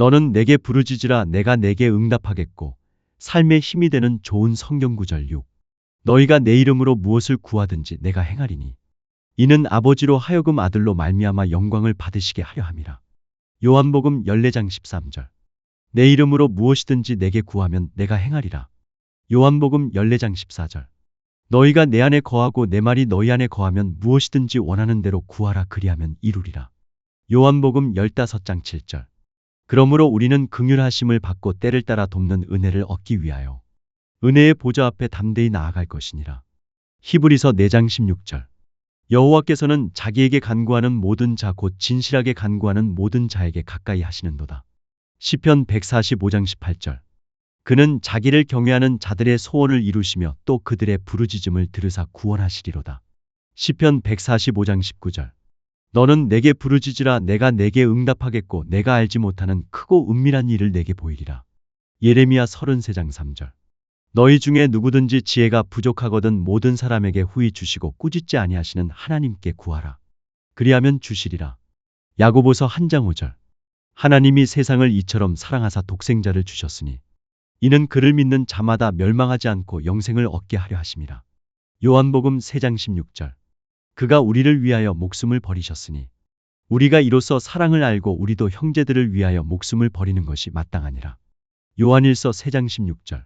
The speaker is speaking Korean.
너는 내게 부르짖으라 내가 내게 응답하겠고 삶의 힘이 되는 좋은 성경 구절 6. 너희가 내 이름으로 무엇을 구하든지 내가 행하리니 이는 아버지로 하여금 아들로 말미암아 영광을 받으시게 하려 함이라. 요한복음 14장 13절. 내 이름으로 무엇이든지 내게 구하면 내가 행하리라. 요한복음 14장 14절. 너희가 내 안에 거하고 내 말이 너희 안에 거하면 무엇이든지 원하는 대로 구하라 그리하면 이루리라. 요한복음 15장 7절. 그러므로 우리는 긍휼하심을 받고 때를 따라 돕는 은혜를 얻기 위하여 은혜의 보좌 앞에 담대히 나아갈 것이니라. 히브리서 4장 16절. 여호와께서는 자기에게 간구하는 모든 자 곧 진실하게 간구하는 모든 자에게 가까이 하시는도다. 시편 145장 18절. 그는 자기를 경외하는 자들의 소원을 이루시며 또 그들의 부르짖음을 들으사 구원하시리로다. 시편 145장 19절. 너는 내게 부르짖으라 내가 내게 응답하겠고 내가 알지 못하는 크고 은밀한 일을 내게 보이리라. 예레미야 33장 3절. 너희 중에 누구든지 지혜가 부족하거든 모든 사람에게 후히 주시고 꾸짖지 아니하시는 하나님께 구하라. 그리하면 주시리라. 야고보서 한장 5절. 하나님이 세상을 이처럼 사랑하사 독생자를 주셨으니 이는 그를 믿는 자마다 멸망하지 않고 영생을 얻게 하려 하심이라. 요한복음 3장 16절. 그가 우리를 위하여 목숨을 버리셨으니 우리가 이로써 사랑을 알고 우리도 형제들을 위하여 목숨을 버리는 것이 마땅하니라. 요한일서 3장 16절.